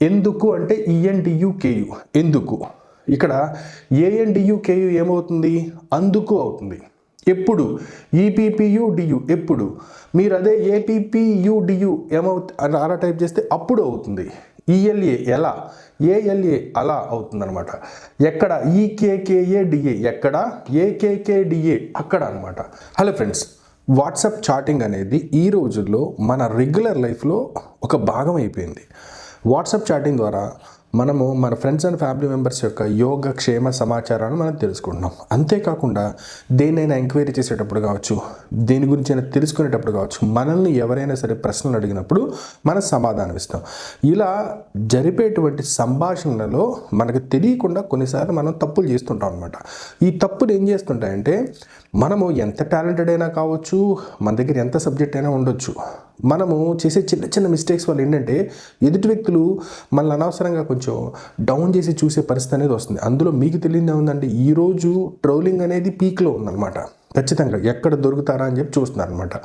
ఎందుకు అంటే ఈఎన్డియు కేయు ఎందుకు? ఇక్కడ ఏఎన్డియు కేయు ఏమవుతుంది? అందుకు అవుతుంది. ఎప్పుడు? ఈపీపీయు డియు ఎప్పుడు? మీరు అదే ఏపీపీయు డియు అని అలా టైప్ చేస్తే అప్పుడు అవుతుంది. ఈఎల్ఏ ఎలా? ఏఎల్ఏ అలా అవుతుందనమాట ఎక్కడ? ఈకేకేఏ డిఏ ఎక్కడ? ఏకేకేడిఏ అక్కడ అనమాట హలో ఫ్రెండ్స్ వాట్సాప్ చాటింగ్ అనేది ఈ రోజుల్లో మన రెగ్యులర్ లైఫ్లో ఒక భాగం అయిపోయింది. వాట్సాప్ చాటింగ్ ద్వారా మనము మన ఫ్రెండ్స్ అండ్ ఫ్యామిలీ మెంబర్స్ యొక్క యోగ క్షేమ సమాచారాన్ని మనం తెలుసుకుంటున్నాం. అంతేకాకుండా దేనైనా ఎంక్వైరీ చేసేటప్పుడు కావచ్చు దేని గురించి అయినా తెలుసుకునేటప్పుడు కావచ్చు మనల్ని ఎవరైనా సరే ప్రశ్నలు అడిగినప్పుడు మనం సమాధానం ఇస్తాం ఇలా జరిపేటువంటి సంభాషణలలో మనకు తెలియకుండా కొన్నిసార్లు మనం తప్పులు చేస్తుంటాం అనమాట ఈ తప్పులు ఏం చేస్తుంటాయంటే మనము ఎంత టాలెంటెడ్ అయినా కావచ్చు మన దగ్గర ఎంత సబ్జెక్ట్ అయినా ఉండొచ్చు. మనము చేసే చిన్న చిన్న మిస్టేక్స్ వల్ల ఏంటంటే ఎదుటి వ్యక్తులు మనల్ని అనవసరంగా కొంచెం డౌన్ చేసి చూసే పరిస్థితి అనేది వస్తుంది. అందులో మీకు తెలియదు ఏముందంటే ఈరోజు ట్రోలింగ్ అనేది పీక్లో ఉందన్నమాట. ఖచ్చితంగా ఎక్కడ దొరుకుతారా అని చెప్పి చూస్తున్నారు అనమాట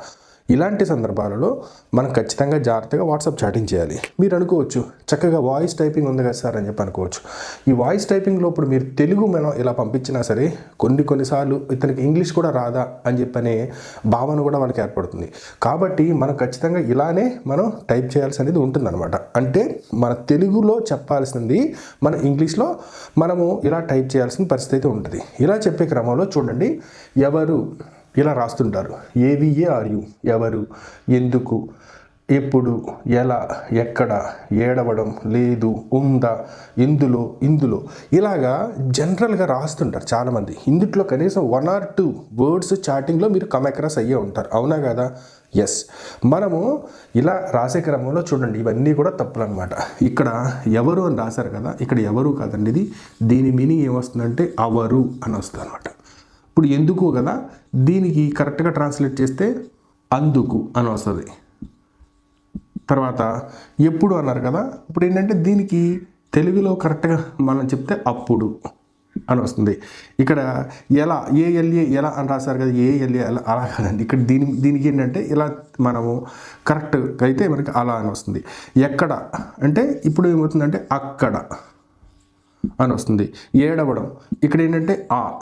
ఇలాంటి సందర్భాలలో మనం ఖచ్చితంగా జాగ్రత్తగా వాట్సాప్ చాటింగ్ చేయాలి. మీరు అనుకోవచ్చు చక్కగా వాయిస్ టైపింగ్ ఉంది కదా సార్ అని చెప్పి అనుకోవచ్చు. ఈ వాయిస్ టైపింగ్లో ఇప్పుడు మీరు తెలుగు మనం ఇలా పంపించినా సరే కొన్ని కొన్నిసార్లు ఇతనికి ఇంగ్లీష్ కూడా రాదా అని చెప్పనే భావన కూడా మనకి ఏర్పడుతుంది. కాబట్టి మనం ఖచ్చితంగా ఇలానే మనం టైప్ చేయాల్సి అనేది ఉంటుందన్నమాట. అంటే మన తెలుగులో చెప్పాల్సింది మన ఇంగ్లీష్లో మనము ఇలా టైప్ చేయాల్సిన పరిస్థితి అయితే ఉంటుంది. ఇలా చెప్పే క్రమంలో చూడండి ఎవరు ఇలా రాస్తుంటారు. ఏవిఏ ఆర్యు ఎవరు? ఎందుకు? ఎప్పుడు? ఎలా? ఎక్కడ? ఏడవడం లేదు. ఉందా? ఇందులో? ఇందులో? ఇలాగా జనరల్గా రాస్తుంటారు చాలామంది. ఇందుట్లో కనీసం వన్ ఆర్ టూ వర్డ్స్ చాటింగ్లో మీరు కమెక్రాస్ అయ్యే ఉంటారు. అవునా కదా? ఎస్ మనము ఇలా రాసే క్రమంలో చూడండి. ఇవన్నీ కూడా తప్పులు అనమాట ఇక్కడ ఎవరు అని రాశారు కదా? ఇక్కడ ఎవరు కాదండి ఇది? దీని మీనింగ్ ఏమొస్తుందంటే అవరు అని వస్తుంది అనమాట ఇప్పుడు ఎందుకు కదా? దీనికి కరెక్ట్గా ట్రాన్స్లేట్ చేస్తే అందుకు అని వస్తుంది. తర్వాత ఎప్పుడు అన్నారు కదా? ఇప్పుడు ఏంటంటే దీనికి తెలుగులో కరెక్ట్గా మనం చెప్తే అప్పుడు అని వస్తుంది. ఇక్కడ ఎలా ఏఎల్ఏ ఎలా అని రాశారు కదా? ఏఎల్ఏ ఎలా అలా కాదండి. ఇక్కడ దీని దీనికి ఏంటంటే ఇలా మనము కరెక్ట్ అయితే మనకి అలా అని వస్తుంది. ఎక్కడ అంటే ఇప్పుడు ఏమవుతుందంటే అక్కడ అని వస్తుంది. ఏడవడం. ఇక్కడ ఏంటంటే ఆ.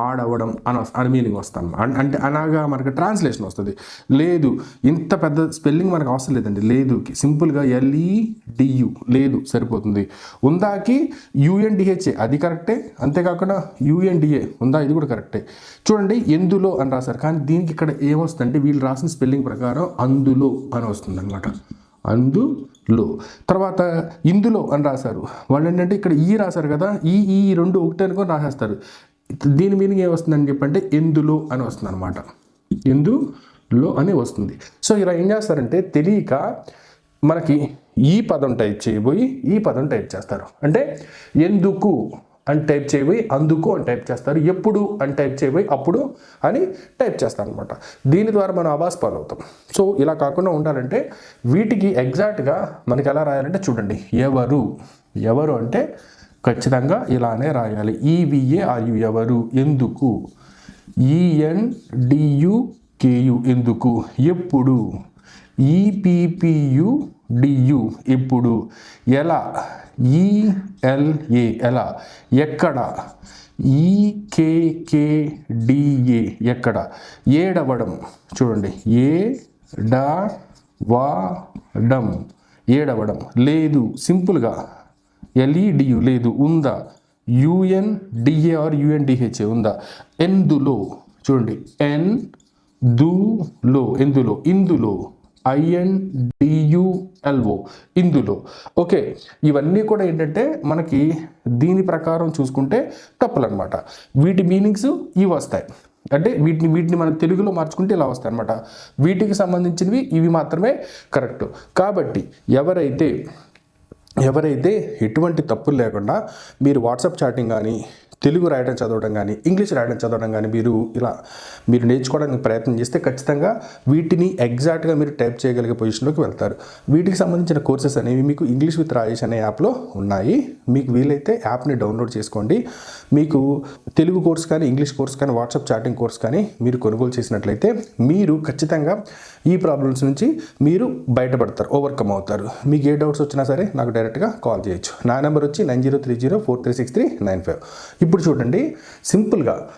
ఆడవడం అని అని మీనింగ్ వస్తాను అంటే అలాగా మనకి ట్రాన్స్లేషన్ వస్తుంది. లేదు ఇంత పెద్ద స్పెల్లింగ్ మనకు అవసరం లేదండి. లేదు సింపుల్గా ఎల్ఈడియు లేదు సరిపోతుంది. ఉందాకి యుఎన్డిహెచ్ఏ అది కరెక్టే. అంతేకాకుండా యుఎన్డిఏ ఉందా? ఇది కూడా కరెక్టే. చూడండి ఎందులో అని రాశారు. కానీ దీనికి ఇక్కడ ఏమొస్తుందంటే వీళ్ళు రాసిన స్పెల్లింగ్ ప్రకారం అందులో అని వస్తుంది అనమాట అందులో. తర్వాత ఇందులో అని రాశారు. వాళ్ళు ఏంటంటే ఇక్కడ ఈ రాశారు కదా ఈ ఈ రెండు ఒకటి అనుకొని రాసేస్తారు. దీని మీనింగ్ ఏమొస్తుందని చెప్పంటే ఎందులో అని వస్తుంది అనమాట ఎందులో అని వస్తుంది. సో ఇలా ఏం చేస్తారంటే తెలియక మనకి ఈ పదం టైప్ చేయబోయి ఈ పదం టైప్ చేస్తారు. అంటే ఎందుకు అని టైప్ చేయబోయి అందుకు అని టైప్ చేస్తారు. ఎప్పుడు అని టైప్ చేయబోయి అప్పుడు అని టైప్ చేస్తారు అనమాట దీని ద్వారా మనం అబాస్ పాలవుతాం. సో ఇలా కాకుండా ఉండాలంటే వీటికి ఎగ్జాక్ట్గా మనకి ఎలా రాయాలంటే చూడండి. ఎవరు? ఎవరు అంటే ఖచ్చితంగా ఇలానే రాయాలి. ఈవిఏ ఆయు ఎవరు? ఎందుకు? ఈఎన్ డియు కేయు ఎందుకు? ఎప్పుడు? ఈపిపియు డియు ఎప్పుడు? ఎలా? ఈఎల్ఏ ఎలా? ఎక్కడ? ఈకేకేడిఏ ఎక్కడ? ఏడవడం. చూడండి. ఏ డా వాడం ఏడవడం. లేదు. సింపుల్గా ఎల్ఈడియు లేదు ఉందా? యుఎన్ డిఏ ఆర్ యుఎన్డిహెచ్ఏ ఉందా? ఎందులో? చూడండి ఎన్ దులో ఎందులో? ఇందులో. ఐఎన్ డియుఎల్ఓ ఇందులో. ఓకే ఇవన్నీ కూడా ఏంటంటే మనకి దీని ప్రకారం చూసుకుంటే తప్పులు అనమాట వీటి మీనింగ్స్ ఇవి వస్తాయి. అంటే వీటిని వీటిని మనం తెలుగులో మార్చుకుంటే ఇలా వస్తాయి అనమాట వీటికి సంబంధించినవి ఇవి మాత్రమే కరెక్ట్. కాబట్టి ఎవరైతే ఎవరైతే ఎటువంటి తప్పులు లేకుండా మీరు వాట్సాప్ చాటింగ్ కానీ తెలుగు రాయడం చదవడం కానీ ఇంగ్లీష్ రాయడం చదవడం కానీ మీరు ఇలా మీరు నేర్చుకోవడానికి ప్రయత్నం చేస్తే ఖచ్చితంగా వీటిని ఎగ్జాక్ట్గా మీరు టైప్ చేయగలిగే పొజిషన్లోకి వెళ్తారు. వీటికి సంబంధించిన కోర్సెస్ అనేవి మీకు ఇంగ్లీష్ విత్ రాజేష్ అనే యాప్లో ఉన్నాయి. మీకు వీలైతే యాప్ని డౌన్లోడ్ చేసుకోండి. మీకు తెలుగు కోర్స్ కానీ ఇంగ్లీష్ కోర్స్ కానీ వాట్సాప్ చాటింగ్ కోర్స్ కానీ మీరు కొనుగోలు చేసినట్లయితే మీరు ఖచ్చితంగా ఈ ప్రాబ్లమ్స్ నుంచి మీరు బయటపడతారు ఓవర్కమ్ అవుతారు. మీకు ఏ డౌట్స్ వచ్చినా సరే నాకు డైరెక్ట్గా కాల్ చేయొచ్చు. నా నెంబర్ వచ్చి nine zero three zero four three six three nine five. ఇప్పుడు చూడండి సింపుల్గా.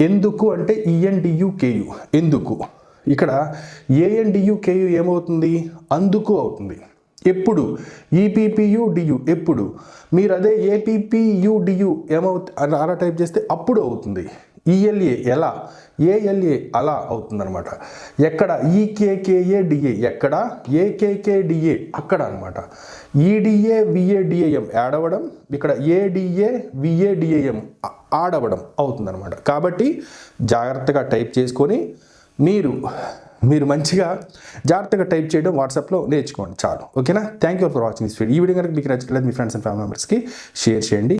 ఎందుకు అంటే ఈఎన్డియుకేయు ఎందుకు? ఇక్కడ ఏఎన్డియుకేయు ఏమవుతుంది? అందుకు అవుతుంది. ఎప్పుడు? E ఈపీపీయు డియు ఎప్పుడు? మీరు అదే ఏపీపీయుడియు ఏమవు అలా టైప్ చేస్తే అప్పుడు అవుతుంది. ఈఎల్ఏ ఎలా? ఏఎల్ఏ అలా అవుతుంది అనమాట ఎక్కడ? ఈకేకేఏ డిఏ ఎక్కడ ఏకేకేడిఏ అక్కడ అనమాట ఈడిఏ విఏడిఏఎం యాడ్ అవ్వడం ఇక్కడ ఏడిఏ విఏడిఏఎం ఆడవడం అవుతుందనమాట కాబట్టి జాగ్రత్తగా టైప్ చేసుకొని మీరు మీరు మంచిగా జాగ్రత్తగా టైప్ చేయడం వాట్సాప్లో నేర్చుకోండి. చాలు. ఓకేనా? Thank you for watching this video ఈ వీడియో కనుక మీకు నచ్చట్లేదు మీ ఫ్రెండ్స్ అండ్ ఫ్యామిలీ మెంబర్స్కి షేర్ చేయండి.